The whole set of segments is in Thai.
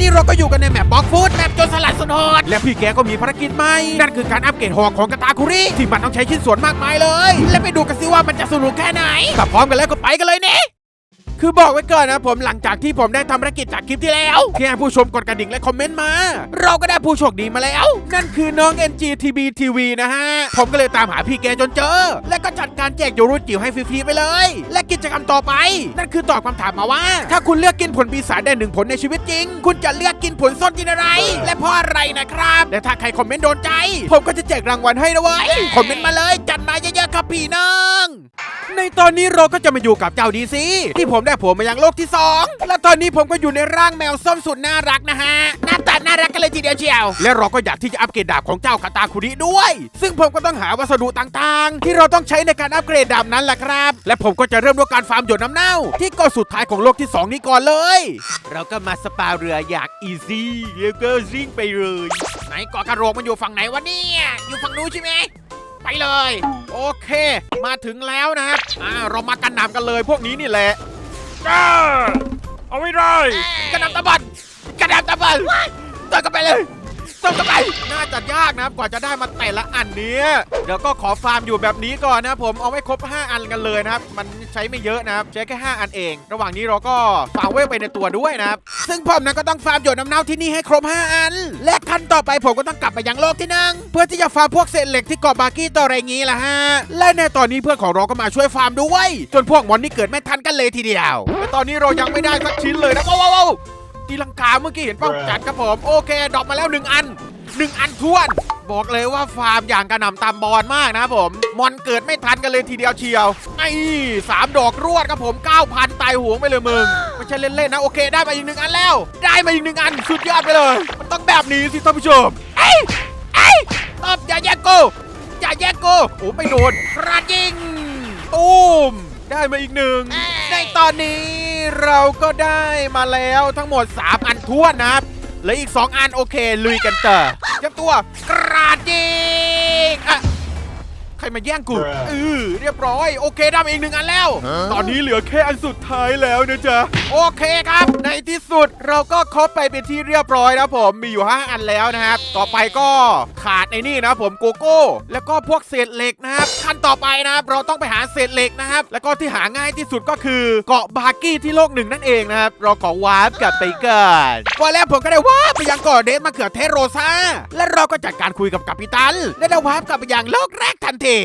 นี้เราก็อยู่กันในแมปบล็อกฟูดแมปโจรสลัดสนดและพี่แกก็มีภารกิจใหม่นั่นคือการอัปเกรดหอกของกาตาคุริที่มันต้องใช้ชิ้นส่วนมากมายเลย และไปดูกันสิว่ามันจะสนุกแค่ไหนถ้าพร้อมกันแล้วก็ไปกันเลยเนี่ย คือบอกไว้ก่อนนะผมหลังจากที่ผมได้ทำภารกิจจากคลิปที่แล้วที่ให้ผู้ชมกดกระดิ่งและคอมเมนต์มา เราก็ได้ผู้โชคดีมาแล้ว นั่นคือน้อง NGTB TV นะฮะ ผมก็เลยตามหาพี่แกจนเจอ และก็จัดการแจกโยรุจิ๋วให้ฟรีๆไปเลย และกิจกรรมต่อไป นั่นคือตอบคำถามมาว่า ถ้าคุณเลือกกินผลปีศาจได้หนึ่งผลในชีวิตจริง คุณจะเลือกกินผลส้นกินอะไร และเพราะอะไรนะครับ และถ้าใครคอมเมนต์โดนใจ ผมก็จะแจกรางวัลให้นะเว้ยคอมเมนต์มาเลยจัดมาเยอะๆครับพี่น้อง ในตอนนี้เราก็จะมาอยู่กับเจ้าดีซีที่ผมได้ผมมายังโลกที่ 2 และตอนนี้ผมก็อยู่ในร่างแมวส้มสุดน่ารักนะฮะ หน้าตาน่ารักกันเลยทีเดียวเชียว และเราก็อยากที่จะอัปเกรดดาบของเจ้าคาตาคุริด้วย ซึ่งผมก็ต้องหาวัสดุต่างๆ ที่เราต้องใช้ในการอัปเกรดดาบนั้นแหละครับ และผมก็จะเริ่มด้วยการฟาร์มหยดน้ำเน่า ที่เกาะสุดท้ายของโลกที่ 2 นี้ก่อนเลย เราก็มาสปาเรืออยากอีซี่แล้วก็ซิ่งไปเลยไหนเกาะกระโหลกมันอยู่ฝั่งไหนวะเนี่ยอยู่ฝั่งนู้นใช่ไหม ไปเลย โอเค มาถึงแล้วนะครับอ่าเรามากันหนำกันเลยพวกนี้นี่แหละจ้าเอาไม่ได้กระหนำตะบันกระหนำตะบันเติมกันไปเลย เติมกันไปน่าจะยากนะครับกว่าจะได้มาแต่ละอันเนี้ยเดี๋ยวก็ขอฟาร์มอยู่แบบนี้ก่อนนะผมเอาไว้ครบ 5 อันกันเลยนะครับ มันใช้ไม่เยอะนะครับ ใช้แค่ 5 อันเอง ระหว่างนี้เราก็ฟาร์มเวลไปในตัวด้วยนะครับ ซึ่งผมนั้นก็ต้องฟาร์มหยดน้ำเน่าที่นี่ให้ครบ 5 อัน และขั้นต่อไปผมก็ต้องกลับไปยังโลกที่นึ่ง เพื่อที่จะฟาร์มพวกเศษเหล็กที่เกาะบาร์กี้ต่ออะไรงี้ล่ะฮะ และในตอนนี้เพื่อนของเราก็มาช่วยฟาร์มด้วย จนพวกมอนนี่เกิดไม่ทันกันเลยทีเดียวและตอนนี้เรายังไม่ได้สักชิ้นเลยนะว้าวว้าว ตีลังกาเมื่อกี้เห็นเป้าจัดครับผม โอเค ดรอปมาแล้วหนึ่งอันหนึ่งอันท้วน บอกเลยว่าฟาร์มอย่างกระหน่ำตามบอลมากนะครับผม มอนเกิดไม่ทันกันเลยทีเดียวเชียวไอ้สามดอกรวดครับผม 9,000 ตายหวงไปเลยมึง ไม่ใช่เล่นๆนะ โอเค ได้มาอีกหนึ่งอันแล้ว ได้มาอีกหนึ่งอัน สุดยอดไปเลย มันต้องแบบนี้สิท่านผู้ชมเอ้ยเอ้ยตอบอย่าแย่งกูอย่าแย่งกูโอ้ไม่โดนกระยิง ตูมได้มาอีกหนึ่งในตอนนี้ เราก็ได้มาแล้วทั้งหมด 3 อันทั่วนะครับเหลืออีก 2 อันโอเค ลุยกันเตอเตรียมตัวกราดยิงอะ มาแย่งกูเออเรียบร้อย โอเคได้มาอีกหนึ่งอันแล้ว ตอนนี้เหลือแค่อันสุดท้ายแล้วนะจ๊ะ โอเคครับ ในที่สุดเราก็ครบไปเป็นที่เรียบร้อยนะผมมีอยู่ 5 อันแล้วนะครับ ต่อไปก็ขาดในนี่นะผมโกโก้ แล้วก็พวกเศษเหล็กนะครับขั้นต่อไปนะครับเราต้องไปหาเศษเหล็กนะครับ แล้วก็ที่หาง่ายที่สุดก็คือเกาะบาร์กี้ที่โลกหนึ่งนั่นเองนะครับเราขอวาร์ปกลับไปก่อนวันแรกผมก็ได้วาร์ปไปยังเกาะเดสมะเขือเทศโรซาและเราก็จัดการคุยกับกัปตันและได้วาร์ปกลับไปยังโลกแรกทันที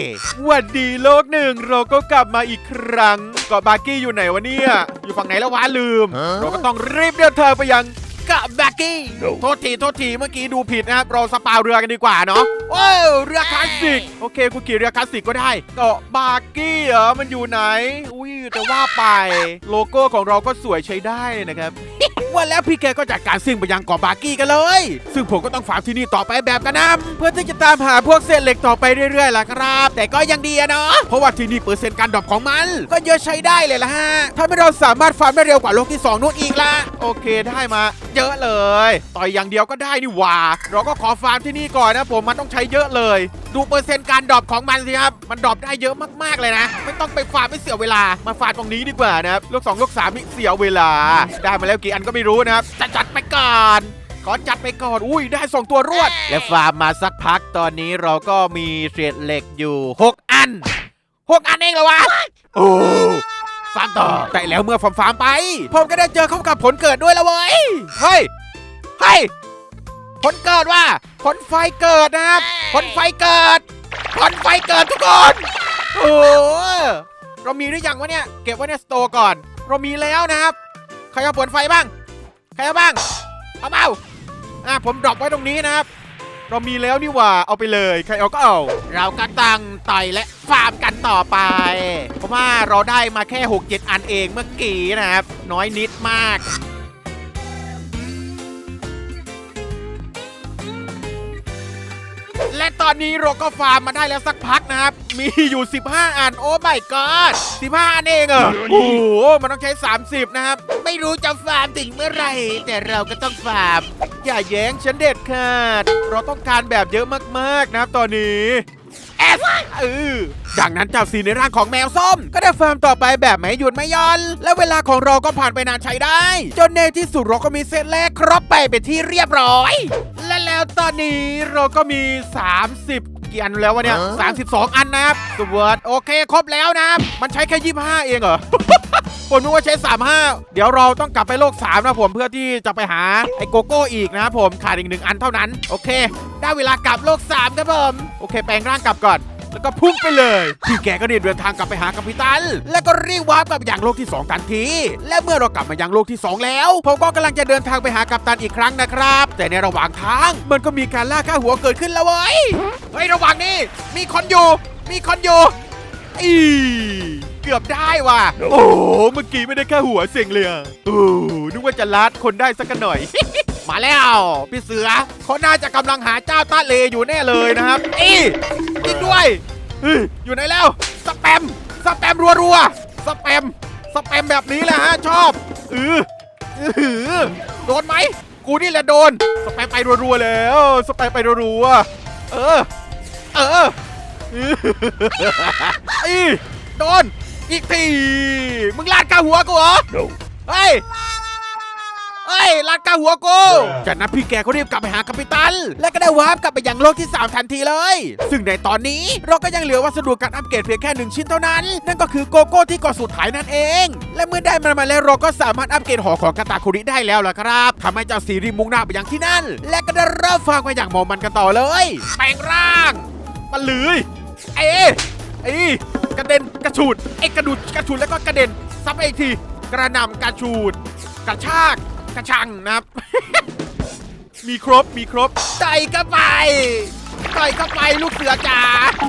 หวันดีโลกหนึ่งเราก็กลับมาอีกครั้งเกาะบาร์กี้อยู่ไหนวะเนี่ย อยู่ฝั่งไหนแล้ววะลืม เราก็ต้องรีบเดินทางไปยัง กับแบ็กกี้โทษที โทษที เมื่อกี้ดูผิดนะครับ เราสปาเรือกันดีกว่าเนาะว้าวเรือคลาสสิก โอเค กูขี่เรือคลาสสิกก็ได้เกาะบาร์กี้เหรอ มันอยู่ไหน อุ้ยแต่ว่าไปโลโก้ของเราก็สวยใช้ได้นะครับ ว่าแล้วพี่แกก็จัดการซิ่งไปยังเกาะบาร์กี้กันเลย ซึ่งผมก็ต้องฝากที่นี่ต่อไปแบบกระหนำเพื่อที่จะตามหาพวกเศษเหล็กต่อไปเรื่อยๆล่ะครับ แต่ก็ยังดีอะเนาะเพราะว่าที่นี่เปอร์เซ็นต์การดรอปของมัน ก็เยอะใช้ได้เลยล่ะฮะทำให้เราสามารถฟาร์มได้เร็วกว่าโลกที่สองนู่นอีกละโอเคได้มาเยอะเลย ต่อยอย่างเดียวก็ได้นี่หว่า เราก็ขอฟาร์มที่นี่ก่อนนะผมมันต้องใช้เยอะเลย ดูเปอร์เซ็นต์การดรอปของมันสิครับ มันดรอปได้เยอะมากๆเลยนะ ไม่ต้องไปฟาร์มไม่เสียเวลา มาฟาร์มตรงนี้ดีกว่านะครับโลกสองโลกสามนี่เสียเวลา ได้มาแล้วกี่อันก็ไม่รู้นะครับจะจัดไปก่อนขอจัดไปก่อน อุ้ย ได้สองตัวรวด และฟาร์มมาสักพักตอนนี้เราก็มีเศษเหล็กอยู่ 6 อัน 6 อันเองเหรอวะ โอ้ ฟาร์มต่อ แต่แล้วเมื่อฟาร์มฟาร์มไป ผมก็ได้เจอเข้ากับผลเกิดด้วยแล้วเว้ย เฮ้ย เฮ้ย ผลเกิดว่า ผลไฟเกิดนะครับ ผลไฟเกิด ผลไฟเกิดทุกคน โอ้โหเรามีหรือยังวะเนี่ย เก็บไว้ในสโตร์ก่อน เรามีแล้วนะครับ ใครเอาผลไฟบ้าง ใครเอาบ้าง เอาเปล่าอะผมดรอปไว้ตรงนี้นะครับ เรามีแล้วนี่หว่าเอาไปเลยใครเอาก็เอา เราก็ตั้งต่อยและฟาร์มกันต่อไป เพราะว่าเราได้มาแค่6-7อันเองเมื่อกี้นะครับ น้อยนิดมาก และตอนนี้เราก็ฟาร์มมาได้แล้วสักพักนะครับ มีอยู่ 15 อัน โอ้ my god 15 อันเองเหรอโอ้โหมันต้องใช้ 30 นะครับ ไม่รู้จะฟาร์มถึงเมื่อไหร่ แต่เราก็ต้องฟาร์ม อย่าแย้งฉันเด็ดขาด เราต้องการแบบเยอะมากๆนะครับตอนนี้แอ yes เออจากนั้นเจ้าสีในร่างของแมวส้ม ก็ได้ฟาร์มต่อไปแบบไม่หยุดไม่หย่อน และเวลาของเราก็ผ่านไปนานใช้ได้ จนในที่สุดเราก็มีเซตแรกครบไปเป็นที่เรียบร้อย และแล้วตอนนี้เราก็มี 30 กี่อันแล้ววะเนี่ย32 อันนะครับสวัสดโอเคครบแล้วนะครับมันใช้แค่ 25 เองเหรอผมนึกว่าใช้ 35 เดี๋ยวเราต้องกลับไปโลก 3 นะผมเพื่อที่จะไปหาไอ้โกโก้อีกนะครับผมขาดอีกหนึ่งอันเท่านั้น โอเค ได้เวลากลับโลก 3 ครับผม โอเค แปลงร่างกลับก่อน แล้วก็พุ่งไปเลยพี่แกก็รีบเดินทางกลับไปหากัปตัน แล้วก็รีบวาร์ปกลับยังโลกที่ 2 ทันที และเมื่อเรากลับมายังโลกที่ 2 แล้วผมก็กำลังจะเดินทางไปหากัปตันอีกครั้งนะครับ แต่ในระหว่างทางมันก็มีการล่าค่าหัวเกิดขึ้นแล้วเว้ยเฮ้ยระหว่างนี้ มีคนอยู่ มีคนอยู่อีเกือบได้ว่ะ โอ้เมื่อกี้ไม่ได้แค่หัวเสียงเลยอะโอ้นึกว่าจะลัดคนได้สักหน่อย มาแล้ว พี่เสือเขาน่าจะกำลังหาเจ้าตาเลอยู่แน่เลยนะครับ อี จริงด้วยเฮ้ยอยู่ไหนแล้วสแปมสแปมรัวๆสแปมสแปมแบบนี้แหละฮะชอบเอออื้อหือโดนไหมกูนี่แหละโดนสแปมไปรัวๆแล้วสแปมไปรัวๆเออ เอออีโดนอีกทีมึงลาดกาหัวกูเหรอเฮ้ย เฮ้ยลาดกาหัวกูจากนั้นพี่แกก็รีบกลับไปหากัปตัน และก็ได้วาร์ปกลับไปยังโลกที่ 3 ทันทีเลย ซึ่งในตอนนี้เราก็ยังเหลือวัสดุการอัปเกรดเพียงแค่หนึ่งชิ้นเท่านั้น นั่นก็คือโกโก้ที่เกาะสุดท้ายนั่นเอง และเมื่อได้มันมาแล้วเราก็สามารถอัปเกรดหอของกาตาคุริได้แล้วล่ะครับทำให้เจ้าซีรีมุ่งหน้าไปยังที่นั่น และก็ได้เริ่มฟังไปอย่างเมองมันกันต่อเลยแปลงร่างมาเลยเอ้ไอ้กระเด็นกระฉูดไอ้กระดูดกระฉูดแล้วก็กระเด็นซับไปอีกทีกระหน่ำกระฉูดกระชาก กระชังนะครับ มีครบมีครบใส่เข้าไปใส่เข้าไปลูกเสือจ๋า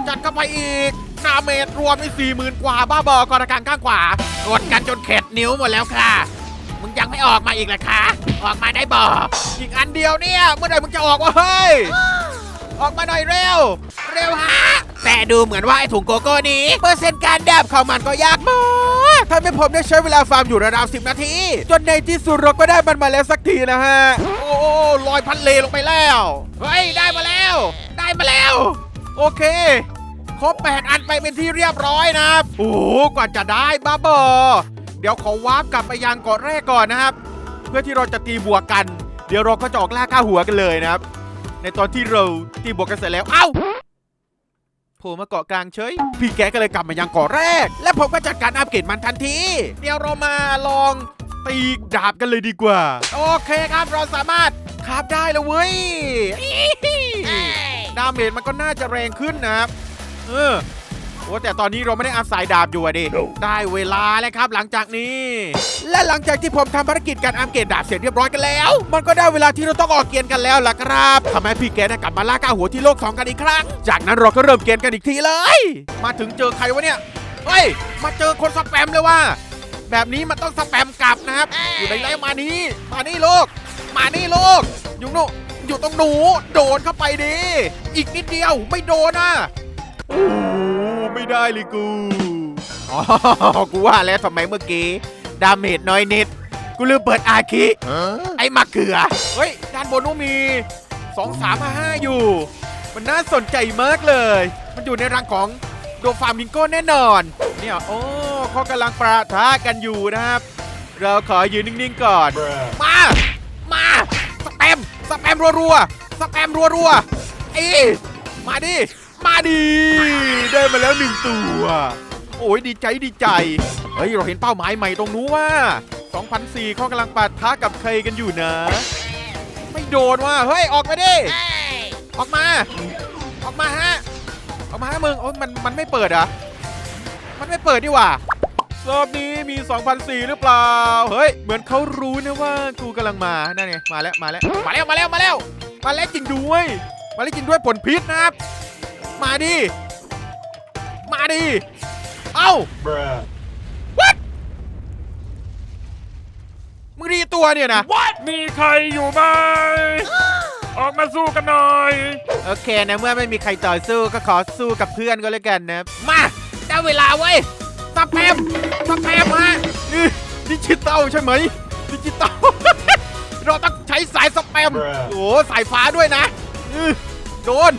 จัดเข้าไปอีกนาเมตรรวมในสี่หมื่นกว่าบ้าบอกรการข้างขวากดกันจนเข็ดนิ้วหมดแล้วค่ะ มึงยังไม่ออกมาอีกเหรอคะ ออกมาได้บออีกอันเดียวเนี่ย เมื่อไหร่มึงจะออกวะเฮ้ย ออกมาหน่อยเร็ว เร็วฮะ แต่ดูเหมือนว่าไอ้ถุงโกโก้นี้ เปอร์เซ็นต์การดับของมันก็ยากมาก ทำให้ผมได้ใช้เวลาฟาร์มอยู่ราวๆสินาที จนในที่สุดเราก็ได้มันมาแล้วสักทีนะฮะ โอ้ลอยพันเลลงไปแล้ว เฮ้ย ได้มาแล้ว ได้มาแล้ว โอเค ครบแปดอันไปเป็นที่เรียบร้อยนะครับ โอ้กว่าจะได้บ้าบอ เดี๋ยวขอวาร์ปกลับไปยังเกาะแรกก่อนนะครับ เพื่อที่เราจะตีบวกกัน เดี๋ยวเราก็จะออกล่าค่าหัวกันเลยนะครับ ในตอนที่เราตีบวกกันเสร็จแล้ว เอ้า ผล่มาเกาะกลางเฉย พี่แกก็เลยกลับมายังเกาะแรก และผมก็จัดการอัปเกรดมันทันที เดี๋ยวเรามาลองตีดาบกันเลยดีกว่า โอเคครับเราสามารถคาบได้แล้วเว้ยดาเมจมันก็น่าจะแรงขึ้นนะครับ เออ โอ้แต่ตอนนี้เราไม่ได้อัพสายดาบอยู่อะดิ ได้เวลาแล้วครับหลังจากนี้ และหลังจากที่ผมทำภารกิจการอัปเกรดดาบเสร็จเรียบร้อยกันแล้ว มันก็ได้เวลาที่เราต้องออกเกียนกันแล้วล่ะครับทำให้พี่แกได้กลับมาล่าก้าหัวที่โลกสองกันอีกครั้ง จากนั้นเราก็เริ่มเกียนกันอีกทีเลย มาถึงเจอใครวะเนี่ยเฮ้ยมาเจอคนสแปมเลยว่า แบบนี้มันต้องสแปมกลับนะครับ อยู่ในไรมานี่มานี่ลูกมานี่ลูกอยู่โนอยู่ตรงหนู โดนเข้าไปดิอีกนิดเดียวไม่โดนอะโอ้ ไม่ได้เลยกู อ๋อ กูว่าแล้วทำไมเมื่อกี้ ดาเมจน้อยนิด กูลืมเปิดอาคิ ไอ้มะเขือ เฮ้ย ด้านบนนู้นมี 2 3 5 5 อยู่ มันน่าสนใจมากเลย มันอยู่ในรังของโดฟามิงโก้แน่นอน เนี่ยโอ้เขากำลังประทะกันอยู่นะครับ เราขอยืนนิ่งๆก่อน มา มาสแปมสแปมรัวๆสแปมรัวๆเอ้ยมาดิ มาดิได้มาแล้วหนึ่งตัว โอ้ยดีใจดีใจ เฮ้ย เราเห็นเป้าหมายใหม่ตรงนู้นว่า2004เขากำลังปะทะกับใครกันอยู่นะ ไม่โดนว่ะเฮ้ย ออกมาดิ ออกมา ออกมาฮะ ออกมาฮะมึงโอ้ยมันมันไม่เปิดอะ มันไม่เปิดดีว่ารอบนี้มี 2004 หรือเปล่า เฮ้ย เหมือนเขารู้นะว่ากูกำลังมา นั่นไง มาแล้ว มาแล้ว มาแล้ว มาแล้ว มาแล้ว มาแล้วจริงด้วย มาแล้วจริงด้วยผลพิษนะครับ มาดิ มาดิ เอ้า What มึงดีตัวเนี่ยนะ มีใครอยู่ไหมออกมาสู้กันหน่อย โอเคนะเมื่อไม่มีใครต่อสู้ก็ขอสู้กับเพื่อนก็แล้วกันนะ มาได้เวลาเว้ยสแปมสแปมฮะนี่ดิจิตอลใช่ไหมดิจิตอล เราต้องใช้สายสแปมโอ้โหสายฟ้าด้วยนะอื้อโดน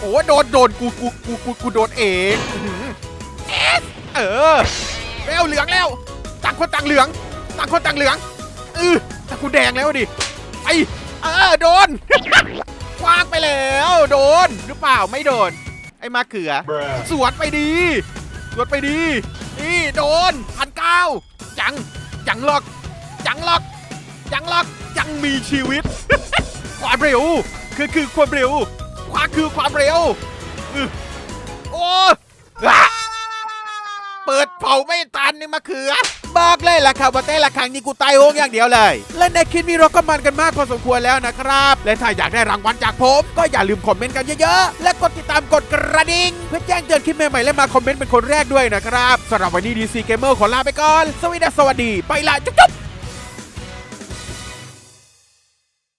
โอ้โดนโดนกูกูกูกูกูโดนเองอื้อหือเอสเออเร็วเหลืองแล้วต่างคนต่างเหลืองต่างคนต่างเหลืองเออแต่กูแดงแล้วดิไปเออโดนคว้างไปแล้ว โดนหรือเปล่าไม่โดน ไอ้มาเขือ สวนไปดี สวนไปดีนี่โดนพันเก้าจังจังหลอกจังหลอกจังหลอกยังมีชีวิตความเร็วคือคือความเร็ว ความคือความเร็วอื้โอ้เปิดเผาไม่ทันนี่มะเขือบอกเลยล่ะครับว่าแต่ละครั้งนี้กูตายโหงอย่างเดียวเลย และในคลิปนี้เราก็มันกันมากพอสมควรแล้วนะครับ และถ้าอยากได้รางวัลจากผม ก็อย่าลืมคอมเมนต์กันเยอะๆ และกดติดตามกดกระดิ่งเพื่อแจ้งเตือนคลิปใหม่ๆ และมาคอมเมนต์เป็นคนแรกด้วยนะครับสำหรับวันนี้ดีซีเกมเมอร์ขอลาไปก่อน สวัสดีสวัสดีไปละจุ๊บ